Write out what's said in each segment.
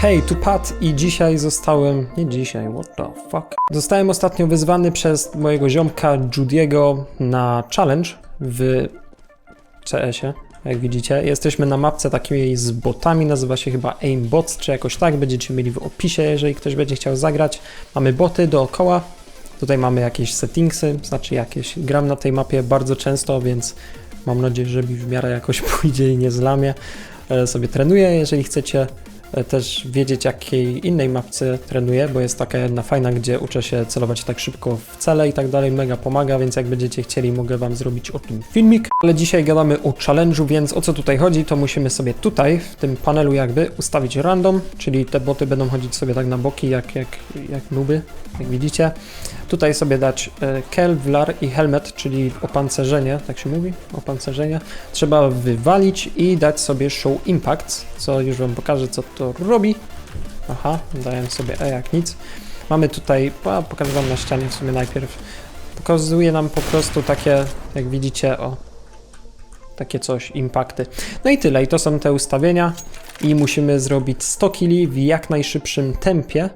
Hej, tu Pat i dzisiaj zostałem... Nie dzisiaj, what the fuck? Zostałem ostatnio wyzwany przez mojego ziomka Judiego na challenge w CS-ie. Jak widzicie, jesteśmy na mapce takiej z botami, nazywa się chyba Aimbots, czy jakoś tak, będziecie mieli w opisie, jeżeli ktoś będzie chciał zagrać. Mamy boty dookoła, tutaj mamy jakieś settingsy, znaczy jakieś, gram na tej mapie bardzo często, więc mam nadzieję, że mi w miarę jakoś pójdzie i nie zlamie. E, Sobie trenuję, jeżeli chcecie też wiedzieć, jakiej innej mapce trenuję, bo jest taka jedna fajna, gdzie uczę się celować tak szybko w cele i tak dalej, mega pomaga, więc jak będziecie chcieli, mogę Wam zrobić o tym filmik. Ale dzisiaj gadamy o challenge'u, więc o co tutaj chodzi, to musimy sobie tutaj, w tym panelu jakby, ustawić random, czyli te boty będą chodzić sobie tak na boki, jak, jak, jak nuby, jak widzicie. Tutaj sobie dać e, Kevlar i helmet, czyli opancerzenie, tak się mówi? Opancerzenie. Trzeba wywalić i dać sobie show impact, co już wam pokażę, co to robi. Aha, dałem sobie E jak nic. Mamy tutaj, pokażę wam na ścianie w sumie najpierw. Pokazuje nam po prostu takie, jak widzicie, o, takie coś, impakty. No i tyle, i to są te ustawienia i musimy zrobić 100 kili w jak najszybszym tempie,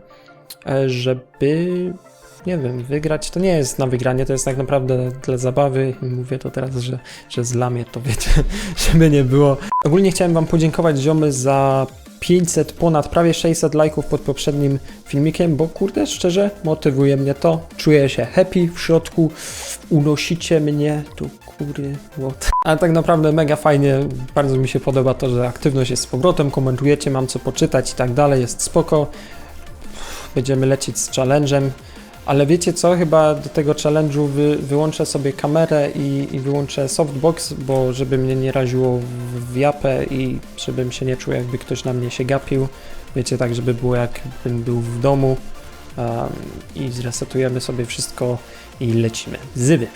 e, żeby nie wiem, wygrać to nie jest na wygranie, to jest tak naprawdę dla zabawy. Mówię to teraz, że, że zlamię to, wiecie, żeby nie było. Ogólnie chciałem Wam podziękować ziomy za 500, ponad prawie 600 lajków pod poprzednim filmikiem, bo kurde, szczerze, motywuje mnie to. Czuję się happy w środku, unosicie mnie, tu kury, what. Ale tak naprawdę mega fajnie, bardzo mi się podoba to, że aktywność jest z powrotem, komentujecie, mam co poczytać i tak dalej, jest spoko. Będziemy lecieć z challenge'em. Ale wiecie co? Chyba do tego challenge'u wy, wyłączę sobie kamerę i, i wyłączę softbox, bo żeby mnie nie raziło w, w japę i żebym się nie czuł jakby ktoś na mnie się gapił. Wiecie, tak żeby było jakbym był w domu. Um, I zresetujemy sobie wszystko i lecimy. Zywy.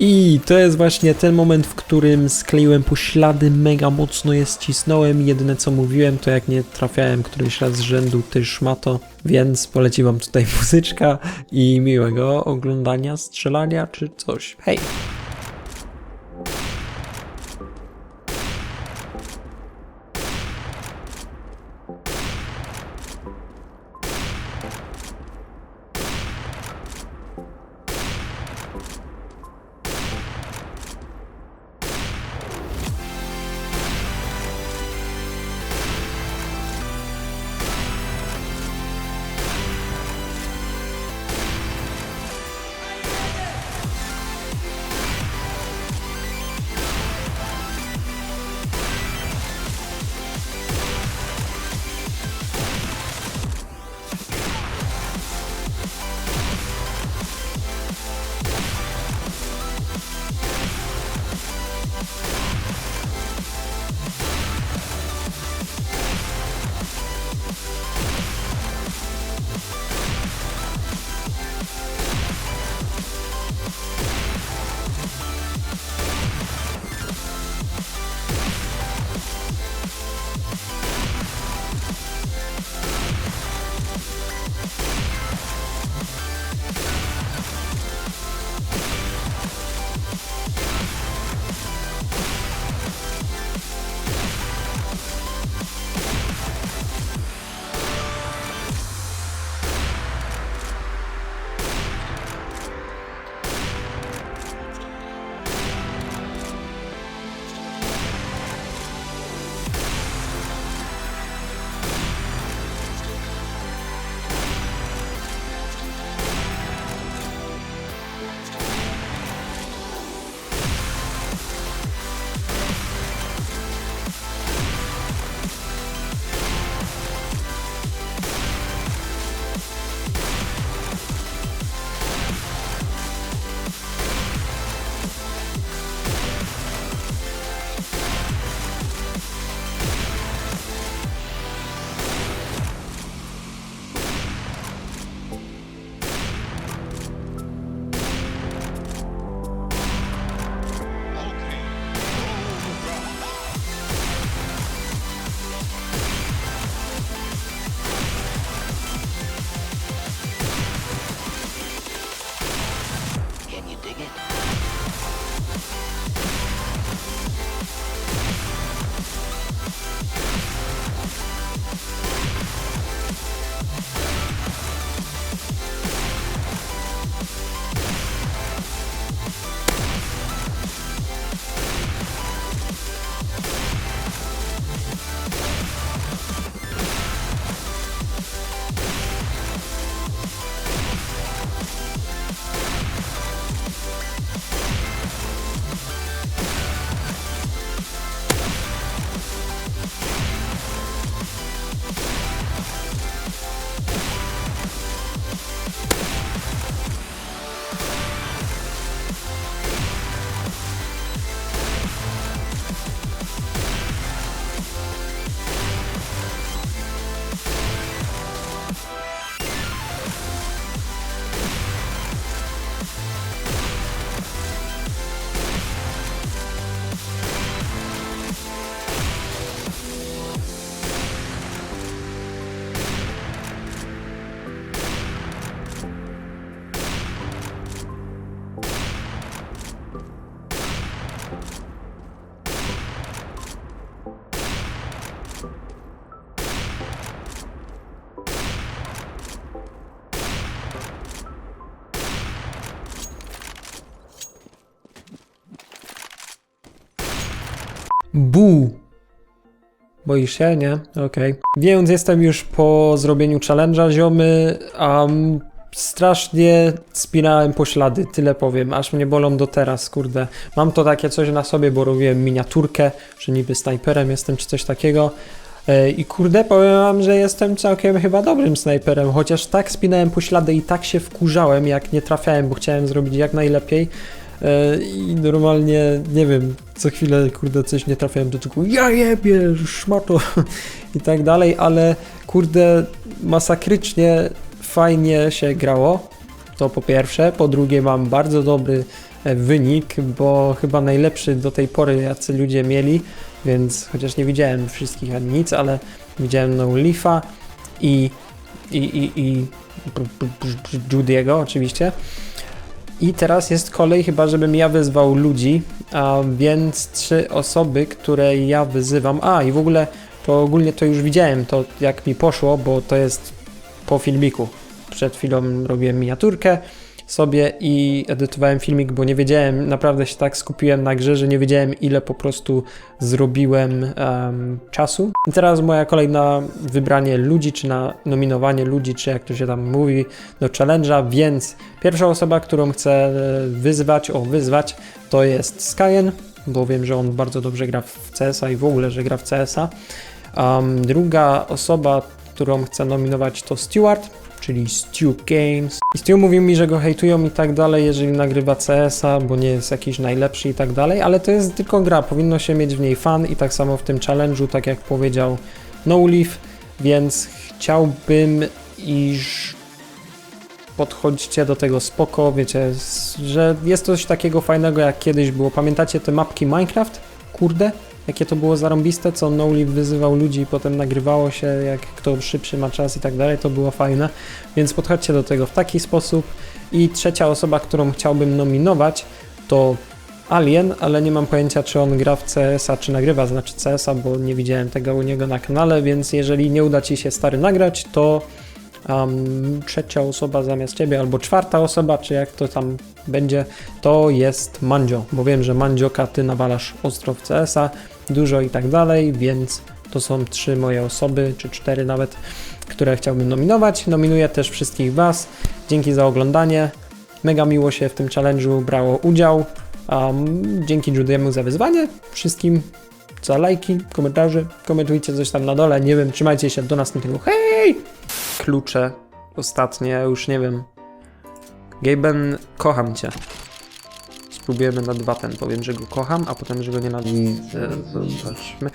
I to jest właśnie ten moment, w którym skleiłem poślady, mega mocno je ścisnąłem. Jedyne co mówiłem, to jak nie trafiałem któryś raz z rzędu, ty szmato. Więc poleci wam tutaj muzyczka i miłego oglądania, strzelania czy coś. Hej! Bu. Boisz się, nie? Okej. Więc jestem już po zrobieniu challenge'a, ziomy. Um, strasznie spinałem poślady, tyle powiem, aż mnie bolą do teraz, kurde. Mam to takie coś na sobie, bo robiłem miniaturkę, że niby snajperem jestem, czy coś takiego. E, I kurde, powiem wam, że jestem całkiem chyba dobrym snajperem, chociaż tak spinałem poślady i tak się wkurzałem, jak nie trafiałem, bo chciałem zrobić jak najlepiej. E, I normalnie, nie wiem, co chwilę, kurde, coś nie trafiałem do tyłu, ja jebie, szmato i tak dalej, ale kurde, masakrycznie fajnie się grało, to po pierwsze, po drugie mam bardzo dobry e, wynik, bo chyba najlepszy do tej pory, jacy ludzie mieli, więc chociaż nie widziałem wszystkich ani nic, ale widziałem No Leafa i, i, i, i Judy'ego oczywiście. I teraz jest kolej, chyba żebym ja wyzwał ludzi, a więc trzy osoby, które ja wyzywam. A i w ogóle to ogólnie to już widziałem, to jak mi poszło, bo to jest po filmiku. Przed chwilą robiłem miniaturkę sobie i edytowałem filmik, bo nie wiedziałem, naprawdę się tak skupiłem na grze, że nie wiedziałem ile po prostu zrobiłem em, czasu. I teraz moja kolej na wybranie ludzi, czy na nominowanie ludzi, czy jak to się tam mówi, do challenge'a, więc pierwsza osoba, którą chcę e, wyzwać, o wyzwać, to jest Skyen, bo wiem, że on bardzo dobrze gra w CS-a i w ogóle, że gra w CS-a. Um, druga osoba, którą chcę nominować to Stewart, czyli Stu Games. I Stu mówił mi, że go hejtują i tak dalej, jeżeli nagrywa CS-a, bo nie jest jakiś najlepszy i tak dalej, ale to jest tylko gra, powinno się mieć w niej fan i tak samo w tym challenge'u, tak jak powiedział No Leaf, więc chciałbym, iż podchodźcie do tego spoko, wiecie, że jest coś takiego fajnego jak kiedyś było. Pamiętacie te mapki Minecraft? Kurde, jakie to było zarąbiste, co No Leaf wyzywał ludzi i potem nagrywało się, jak kto szybszy ma czas i tak dalej, to było fajne. Więc podchodźcie do tego w taki sposób. I trzecia osoba, którą chciałbym nominować, to Alien, ale nie mam pojęcia, czy on gra w CS-a, czy nagrywa, znaczy CS-a, bo nie widziałem tego u niego na kanale, więc jeżeli nie uda Ci się stary nagrać, to um, trzecia osoba zamiast Ciebie, albo czwarta osoba, czy jak to tam będzie, to jest Mandzio, bo wiem, że Mandzioka Ty nawalasz ostro w CS-a, dużo i tak dalej, więc to są trzy moje osoby, czy cztery nawet, które chciałbym nominować. Nominuję też wszystkich Was. Dzięki za oglądanie. Mega miło się w tym challenge'u brało udział. Um, dzięki Judy'emu za wyzwanie. Wszystkim za lajki, komentarze. Komentujcie coś tam na dole. Nie wiem, trzymajcie się do następnego. Hej! Klucze ostatnie, ja już nie wiem. Gaben, kocham cię. Spróbujemy na dwa ten. Powiem, że go kocham, a potem, że go nienawidzę. Zobaczmy.